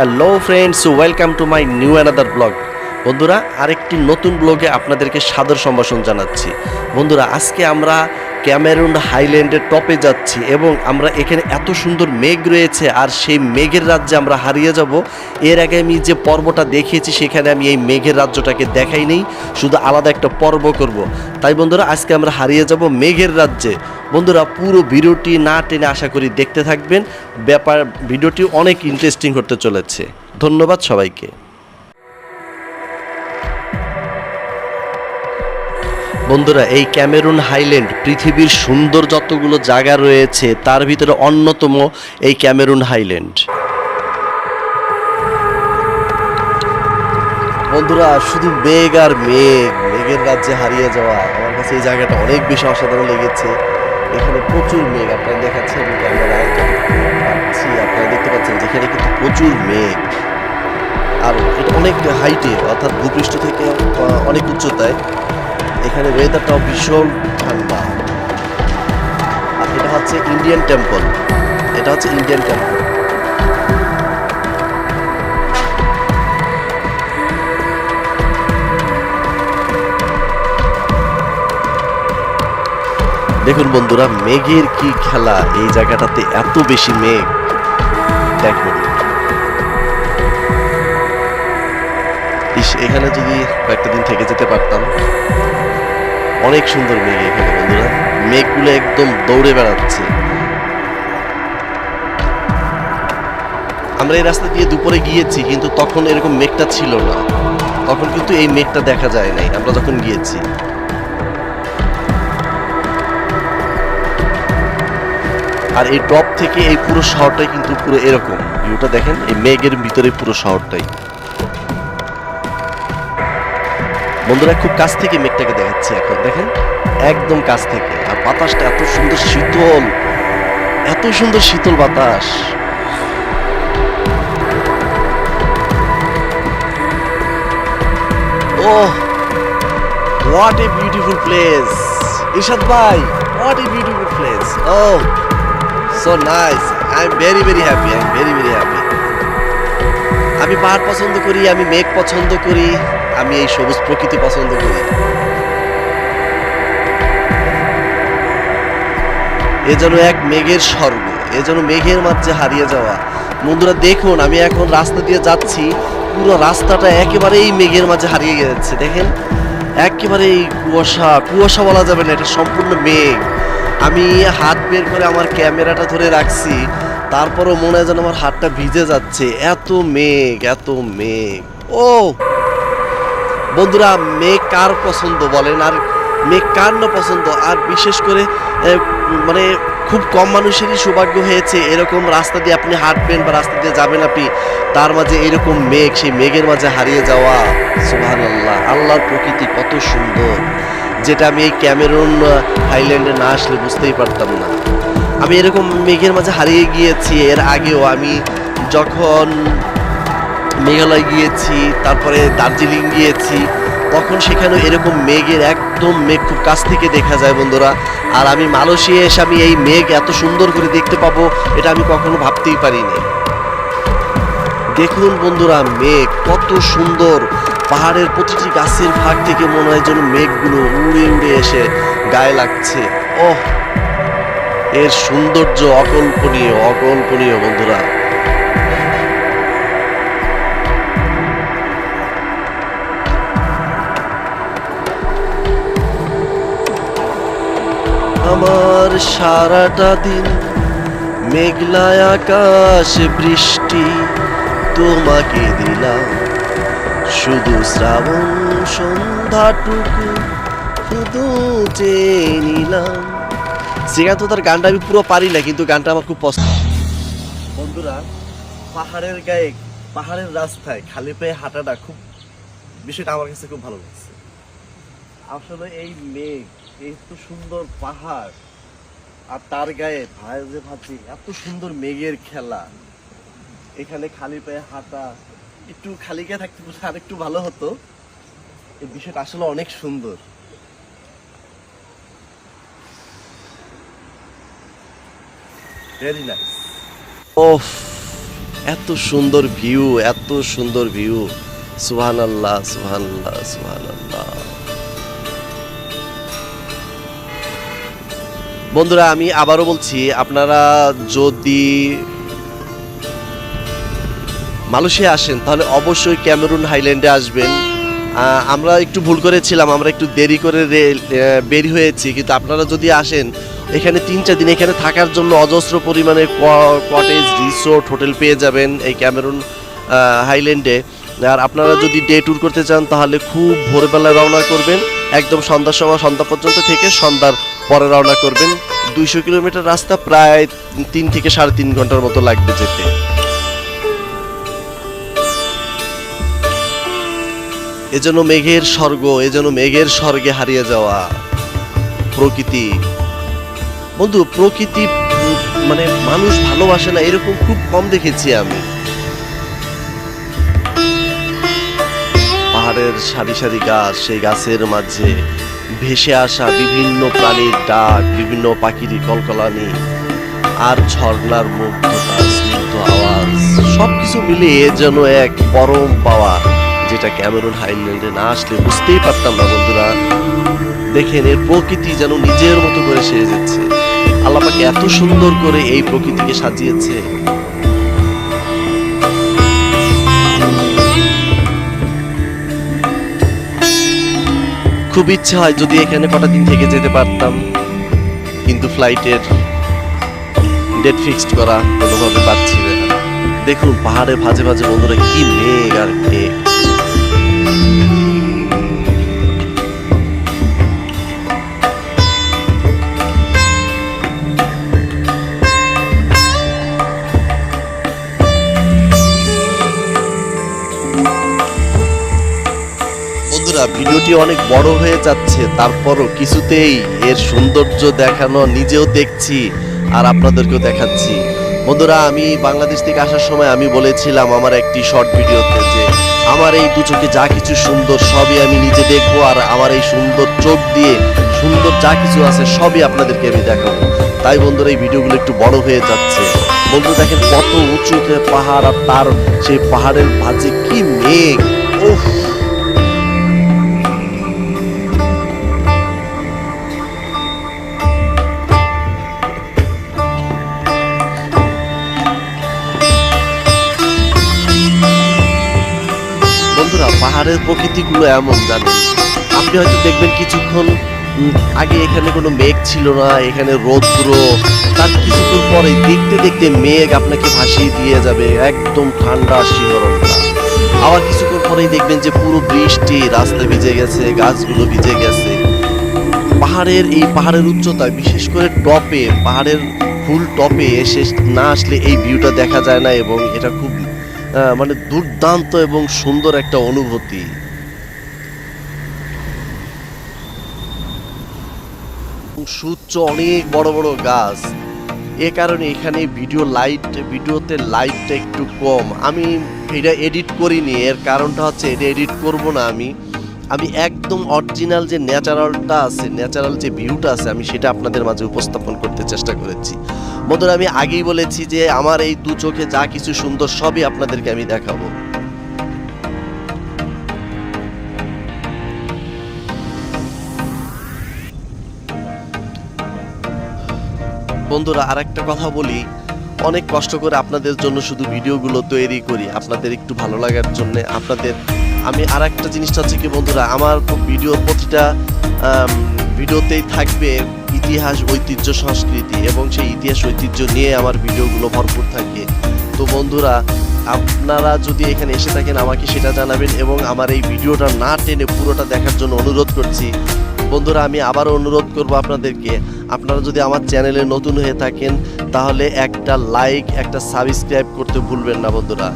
Hello friends welcome to my new another blog বন্ধুরা, আরেকটি নতুন ব্লগে আপনাদেরকে সাদর সম্ভাষণ জানাচ্ছি। বন্ধুরা, আজকে আমরা ক্যামেরুন হাইল্যান্ডের টপে যাচ্ছি এবং আমরা এখানে এত সুন্দর মেঘ রয়েছে আর সেই মেঘের রাজ্যে আমরা হারিয়ে যাব। এর আগে আমি যে পর্বটা দেখিয়েছি সেখানে আমি এই মেঘের রাজ্যটাকে দেখাই নেই, শুধু আলাদা একটা পর্ব করব। তাই বন্ধুরা, আজকে আমরা হারিয়ে যাব মেঘের রাজ্যে। বন্ধুরা, পুরো ভিডিওটি না টেনে আশা করি দেখতে থাকবেন। ব্যাপার, ভিডিওটি অনেক ইন্টারেস্টিং হতে চলেছে। ধন্যবাদ সবাইকে। বন্ধুরা, এই ক্যামেরুন হাইল্যান্ড পৃথিবীর সুন্দর যতগুলো জায়গা রয়েছে, তার ভিতরে অন্যতম এই ক্যামেরুন হাইল্যান্ড। বন্ধুরা, শুধু মেঘ আর মেঘ, মেঘের রাজ্যে হারিয়ে যাওয়া, আমার কাছে এই জায়গাটা অনেক বেশি অসাধারণ লেগেছে। এখানে প্রচুর মেঘ, আপনারা দেখাচ্ছেন আপনারা দেখতে পাচ্ছেন যেখানে কিন্তু প্রচুর মেঘ। আর এটা অনেক হাইটে অর্থাৎ ভূপৃষ্ঠ থেকে অনেক উচ্চতায়। এখানে ওয়েদারটাও ভীষণ ঠান্ডা। আর এটা হচ্ছে ইন্ডিয়ান টেম্পল এটা হচ্ছে ইন্ডিয়ান টেম্পল দেখুন বন্ধুরা, মেঘের কি খেলা? এই জায়গাটাতে এত বেশি মেঘ। দেখুন এখানে যদি কয়েকটা দিন থেকে যেতে পারতাম অনেক সুন্দর মেঘ এখানে, বন্ধুরা। মেঘগুলো একদম দৌড়ে বেড়াচ্ছে। আমরা এই রাস্তা দিয়ে দুপুরে গিয়েছি, কিন্তু তখন এরকম মেঘটা ছিল না। তখন কিন্তু এই মেঘটা দেখা যায় নাই, আমরা যখন গিয়েছি। আর এই টপ থেকে এই পুরো শহরটাই কিন্তু পুরো এরকম। ভিউটা দেখেন, এই মেঘের ভিতরে পুরো শহরটাই। বন্ধুরা, খুব কাছ থেকে মেঘটাকে দেখাচ্ছি এখন, দেখেন? একদম কাছ থেকে। আর বাতাসটা এত সুন্দর শীতল, এত সুন্দর শীতল বাতাস। ও what a beautiful place Ishad ভাই what a beautiful place oh so nice I am very very happy I am very very happy আমি পাহাড় পছন্দ করি, আমি মেঘ পছন্দ করি। আমি এই সবুজ প্রকৃতি পছন্দ করি। এ যেন এক মেঘের স্বর্গ, এ যেন মেঘের মাঝে হারিয়ে যাওয়া। বন্ধুরা, দেখুন, আমি এখন রাস্তা দিয়ে যাচ্ছি। পুরো রাস্তাটা একেবারেই মেঘের মাঝে হারিয়ে গেছে, দেখেন? একেবারেই কুয়াশা কুয়াশা বলা যাবে না, এটা সম্পূর্ণ মেঘ। আমি হাত বের করে আমার ক্যামেরাটা ধরে রাখছি, তারপরও মনে হয় যেন আমার হাতটা ভিজে যাচ্ছে। এত মেঘ এত মেঘ। ও! বন্ধুরা মেঘ কার পছন্দ বলেন আর মেঘ কার না পছন্দ? আর বিশেষ করে মানে খুব কম মানুষেরই সৌভাগ্য হয়েছে এরকম রাস্তা দিয়ে আপনি হাঁটবেন বা রাস্তা দিয়ে যাবেন আপনি তার মাঝে এরকম মেঘ সেই মেঘের মাঝে হারিয়ে যাওয়া সুবহান আল্লাহ আল্লাহর প্রকৃতি কত সুন্দর যেটা আমি এই ক্যামেরুন আহ, হাইল্যান্ডে না আসলে বুঝতেই পারতাম না। আমি এরকম মেঘের মাঝে হারিয়ে গিয়েছি এর আগেও আমি যখন মেঘালয় গিয়েছি, তারপরে দার্জিলিং গিয়েছি, তখন সেখানে এরকম মেঘের একদম মেঘ খুব কাছ থেকে দেখা যায় বন্ধুরা। আর আমি মালয়েশিয়া এসে আমি এই মেঘ এত সুন্দর করে দেখতে পাবো, এটা আমি কখনো ভাবতেই পারিনি। দেখুন বন্ধুরা মেঘ, কত সুন্দর। পাহাড়ের প্রতিটি গাছের ফাঁক থেকে মনে হয় যেন মেঘগুলো উড়ে উড়ে এসে গায়ে লাগছে। ওহ, এর সৌন্দর্য অকল্পনীয় অকল্পনীয় বন্ধুরা। আমার সারাটা দিন মেঘলায় আকাশ, বৃষ্টি তোমাকে দিলাম। শুধু শ্রাবণ সন্ধ্যাটুকু শুধু চেয়ে নিলাম। শ্রীকান্ত তার গানটা আমি পুরো পারি না, কিন্তু গানটা আমার খুব পছন্দ। বন্ধুরা, পাহাড়ের গায়ে, পাহাড়ের রাস্তায় খালি পায়ে হাঁটাটা খুব বিষয়টা আমার কাছে খুব ভালো লাগছে। আসলে এই মেঘ এত সুন্দর পাহাড় আর তার গায়ে ভাজে ভাজে এত সুন্দর মেঘের খেলা। এখানে খালি পায়ে হাঁটা, একটু খালি গায়ে থাকতে পারলে আর একটু ভালো হতো। এই বিষয়টা আসলে অনেক সুন্দর। ভেরি এত সুন্দর ভিউ এত সুন্দর ভিউ সুহান আল্লাহ সুহান আল্লাহ সুহান আল্লাহ বন্ধুরা, আমি আবারও বলছি, আপনারা যদি মালয়েশিয়া আসেন, তাহলে অবশ্যই ক্যামেরুন হাইল্যান্ডে আসবেন। আমরা একটু ভুল করেছিলাম, আমরা একটু দেরি করে বেরি হয়েছি, কিন্তু আপনারা যদি আসেন, এখানে তিন, চার দিন এখানে থাকার জন্য অজস্র পরিমাণে কটেজ রিসোর্ট হোটেল পেয়ে যাবেন এই ক্যামেরুন হাইল্যান্ডে। আর আপনারা যদি ডে ট্যুর করতে চান, তাহলে খুব ভোরবেলা রওনা করবেন, একদম সন্ধ্যার সময়, সন্ধ্যা পর্যন্ত থেকে সন্ধ্যার পরে রওনা করবেন। দুইশো কিলোমিটার রাস্তা প্রায় তিন থেকে সাড়ে তিন ঘণ্টার মতো লাগবে যেতে। এজন্য মেঘের স্বর্গ এজন্য মেঘের স্বর্গে হারিয়ে যাওয়া প্রকৃতি। বন্ধু, প্রকৃতি মানে মানুষ ভালোবাসে না, এরকম খুব কম দেখেছি আমি। পাহাড়ের সারি সারি গাছ, সেই গাছের মাঝে ভেসে আসা বিভিন্ন প্রাণীর ডাক, বিভিন্ন পাখির কলকলানি আর ঝর্ণার মুগ্ধতা, স্নিগ্ধ আওয়াজ, সবকিছু মিলিয়ে যেন এক পরম পাওয়া, যেটা ক্যামেরুন হাইল্যান্ডে না আসলে বুঝতেই পারতাম না বন্ধুরা। দেখেন, এর প্রকৃতি যেন নিজের মতো করে সেরে যাচ্ছে আল্লাপাকে এত সুন্দর করে এই প্রকৃতিকে সাজিয়েছে। খুব ইচ্ছে হয় যদি এখানে কটা দিন থেকে যেতে পারতাম। কিন্তু ফ্লাইটের ডেট ফিক্সড করা কোনোভাবে পাচ্ছি না। দেখুন পাহাড়ে ভাজে ভাজে বন্ধুরা কি মেঘ আর মেঘ বন্ধুরা, ভিডিওটি অনেক বড় হয়ে যাচ্ছে, তারপরও কিছুতেই এর সৌন্দর্য দেখানো নিজেও দেখছি আর আপনাদেরকেও দেখাচ্ছি। বন্ধুরা, আমি বাংলাদেশ থেকে আসার সময় আমি বলেছিলাম আমার একটি শর্ট ভিডিওতে যে আমার এই দু চোখে যা কিছু সুন্দর সবই আমি নিজে দেখব আর আমার এই সুন্দর চোখ দিয়ে সুন্দর যা কিছু আছে সবই আপনাদেরকে আমি দেখাবো। তাই বন্ধুরা, এই ভিডিওগুলো একটু বড় হয়ে যাচ্ছে। বন্ধু, দেখেন কত উঁচুতে পাহাড় আর তার সেই পাহাড়ের ভাঁজে কি মেঘ। উফ! পাহাড়ের প্রকৃতিগুলো এমন, জানেন? আপনি হয়তো দেখবেন কিছুক্ষণ আগে এখানে কোনো মেঘ ছিল না, এখানে রৌদ্র তার কিছুক্ষণ পরে দেখতে দেখতে মেঘ আপনাকে ভাসিয়ে দিয়ে যাবে, একদম ঠান্ডা শিহরণটা। আবার কিছুক্ষণ পরেই দেখবেন যে পুরো বৃষ্টি রাস্তা ভিজে গেছে, গাছগুলো ভিজে গেছে। পাহাড়ের, এই পাহাড়ের উচ্চতা বিশেষ করে টপে, পাহাড়ের ফুল টপে এসে না আসলে এই ভিউটা দেখা যায় না এবং এটা খুব মানে দুর্দান্ত এবং সুন্দর একটা অনুভূতি। সূর্য অনেক বড় বড় গাছ। এ কারণে এখানে ভিডিও লাইট, ভিডিওতে লাইটটা একটু কম। আমি এটা এডিট করিনি, এর কারণটা হচ্ছে এটা এডিট করব না আমি। আমি একদম অরিজিনাল যে ন্যাচারালটা আছে, ন্যাচারাল যে ভিউটা আছে, আমি সেটা আপনাদের মাঝে উপস্থাপন করতে চেষ্টা করেছি। বন্ধুরা, আমি আগেই বলেছি যে আমার এই দু চোখে যা কিছু সুন্দর সবই আপনাদেরকে আমি দেখাবো। বন্ধুরা আর একটা কথা বলি। অনেক কষ্ট করে আপনাদের জন্য শুধু ভিডিওগুলো তৈরি করি। আপনাদের একটু ভালো লাগার জন্য, আপনাদের আমি আর একটা জিনিসটা হচ্ছে কি বন্ধুরা, আমার ভিডিও প্রতিটা ভিডিওতেই থাকবে ইতিহাস, ঐতিহ্য, সংস্কৃতি এবং সেই ইতিহাস, ঐতিহ্য নিয়ে আমার ভিডিওগুলো ভরপুর থাকে। তো বন্ধুরা, আপনারা যদি এখানে এসে থাকেন, আমাকে সেটা জানাবেন এবং আমার এই ভিডিওটা না টেনে পুরোটা দেখার জন্য অনুরোধ করছি। বন্ধুরা, আমি আবারও অনুরোধ করব আপনাদেরকে, আপনারা যদি আমার চ্যানেলে নতুন হয়ে থাকেন, তাহলে একটা লাইক একটা সাবস্ক্রাইব করতে ভুলবেন না বন্ধুরা।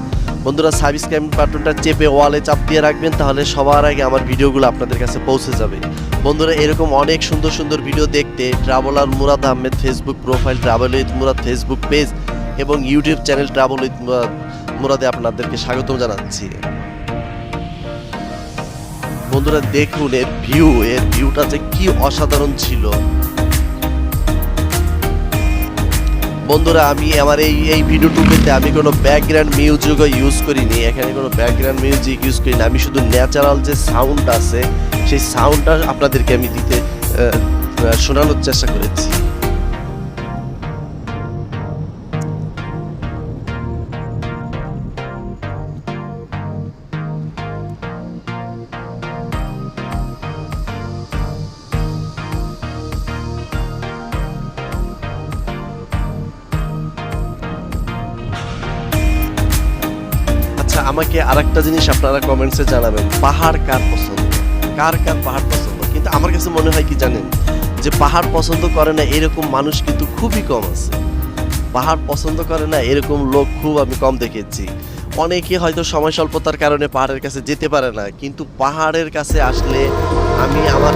বন্ধুরা সাবস্ক্রাইব বাটনটা চেপে ওয়ালে চাপ দিয়ে রাখবেন, তাহলে সবার আগে আমার ভিডিওগুলো আপনাদের কাছে পৌঁছে যাবে। বন্ধুরা, এরকম অনেক সুন্দর সুন্দর ভিডিও দেখতে traveller Murad Ahmed Facebook profile travel with Murad Facebook page এবং YouTube channel travel with Murad মুরাদে আপনাদেরকে স্বাগতম জানাচ্ছি। বন্ধুরা, দেখুন এর ভিউ এর ভিউটা যে কি অসাধারণ ছিল। বন্ধুরা, আমি আমার এই এই ভিডিও ভিডিওটুকুতে আমি কোনো ব্যাকগ্রাউন্ড মিউজিকও ইউজ করিনি। এখানে কোনো ব্যাকগ্রাউন্ড মিউজিক ইউজ করি না আমি শুধু ন্যাচারাল যে সাউন্ড আছে, সেই সাউন্ডটা আপনাদেরকে আমি দিতে শোনানোর চেষ্টা করেছি। আমাকে আরেকটা জিনিস আপনারা কমেন্টসে জানাবেন। পাহাড় কার পছন্দ? কার কার পাহাড় পছন্দ? কিন্তু আমার কাছে মনে হয় কি জানেন? যে পাহাড় পছন্দ করে না, এরকম মানুষ কিন্তু খুবই কম আছে। পাহাড় পছন্দ করে না, এরকম লোক খুব আমি কম দেখেছি। অনেকে হয়তো সময় স্বল্পতার কারণে পাহাড়ের কাছে যেতে পারে না, কিন্তু পাহাড়ের কাছে আসলে আমি আমার